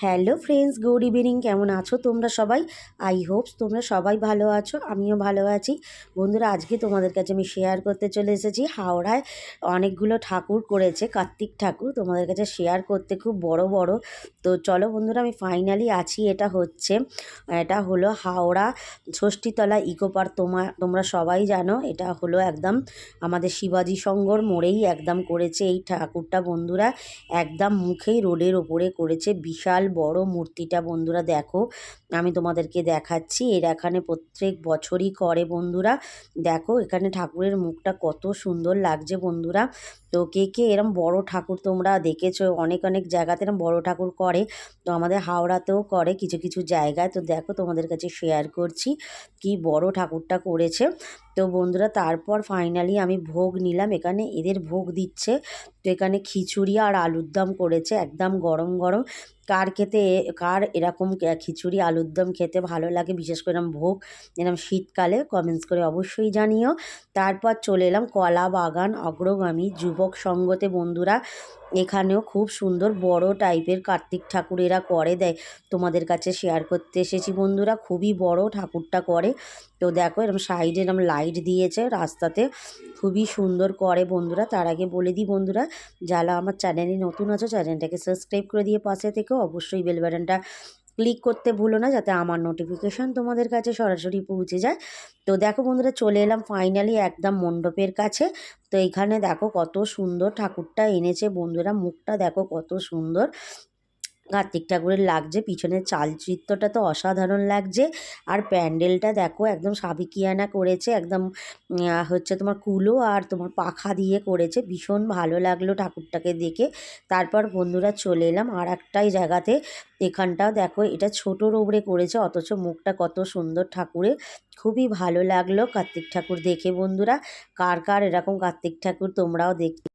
Hello friends good evening কেমন আছো তোমরা সবাই? আই হোপস তোমরা সবাই ভালো আছো, আমিও ভালো আছি। বন্ধুরা, আজকে তোমাদের কাছে আমি শেয়ার করতে চলে এসেছি। হাওড়ায় অনেকগুলো ঠাকুর করেছে, কার্তিক ঠাকুর, তোমাদের কাছে শেয়ার করতে খুব বড় বড়। তো চলো বন্ধুরা, আমি ফাইনালি আছি, এটা হচ্ছে, এটা হলো হাওড়া ষষ্ঠীতলা ইকো পার্ক। তোমার তোমরা সবাই জানো, এটা হলো একদম আমাদের শিবাজি সংঘর মোড়েই একদম করেছে এই ঠাকুরটা বন্ধুরা। একদম মুখেই রোডের ওপরে করেছে, বিশাল বড় মূর্তিটা, বন্ধুরা দেখো, আমি তোমাদেরকে দেখাচ্ছি। এর এখানে প্রত্যেক বছরই করে বন্ধুরা। দেখো, এখানে ঠাকুরের মুখটা কত সুন্দর লাগছে বন্ধুরা। তো কে কে? এরম বড় ঠাকুর তোমরা দেখেছ, অনেক অনেক জায়গাতে এরম বড় ঠাকুর করে। তো আমাদের হাওড়াতেও করে কিছু কিছু জায়গায়। তো দেখো তোমাদের কাছে শেয়ার করছি কি বড় ঠাকুরটা করেছে। তো বন্ধুরা, তারপর ফাইনালি আমি ভোগ নিলাম। এখানে এদের ভোগ দিচ্ছে। তো এখানে খিচুড়ি আর আলুর দম করেছে, একদম গরম গরম। কার খেতে, কার এরকম খিচুড়ি, আলুর দম খেতে ভালো লাগে, বিশেষ করে এরম ভোগ, এরম শীতকালে কমেন্টস করে অবশ্যই জানিও। তারপর চলে এলাম কলা বাগান অগ্রগামী যুবক সঙ্গতে বন্ধুরা এখানেও খুব সুন্দর বড় টাইপের কার্তিক ঠাকুর এরা করে দেয়। তোমাদের কাছে শেয়ার করতে এসেছি বন্ধুরা, খুবই বড় ঠাকুরটা করে। তো দেখো এরকম সাইডে এরকম লাইট দিয়েছে রাস্তাতে, খুবই সুন্দর করে বন্ধুরা। তার আগে বলে দিই বন্ধুরা, যারা আমার চ্যানেলে নতুন আছো চ্যানেলটাকে সাবস্ক্রাইব করে দিয়ে পাশে থেকে অবশ্যই বেল বাটনটা ক্লিক করতে ভুলো না যাতে আমার নোটিফিকেশান তোমাদের কাছে সরাসরি পৌঁছে যায়। তো দেখো বন্ধুরা, চলে এলাম ফাইনালি একদম মণ্ডপের কাছে। তো এখানে দেখো কত সুন্দর ঠাকুরটা এনেছে বন্ধুরা, মুখটা দেখো কত সুন্দর। কার্তিক ঠাকুরের লাগছে, পিছনের চালচিত্রটা তো অসাধারণ লাগছে। আর প্যান্ডেলটা দেখো, একদম সাবিকিয়ানা করেছে, একদম হচ্ছে তোমার কুলো আর তোমার পাখা দিয়ে করেছে, ভীষণ ভালো লাগল ঠাকুরটাকে দেখে। তারপর বন্ধুরা চলে এলাম আর একটাই জায়গাতে, এখানটাও দেখো, এটা ছোটোর ওপরে করেছে, অথচ মুখটা কত সুন্দর ঠাকুরের, খুবই ভালো লাগল কার্তিক ঠাকুর দেখে বন্ধুরা। কার কার এরকম কার্তিক ঠাকুর তোমরাও দেখতে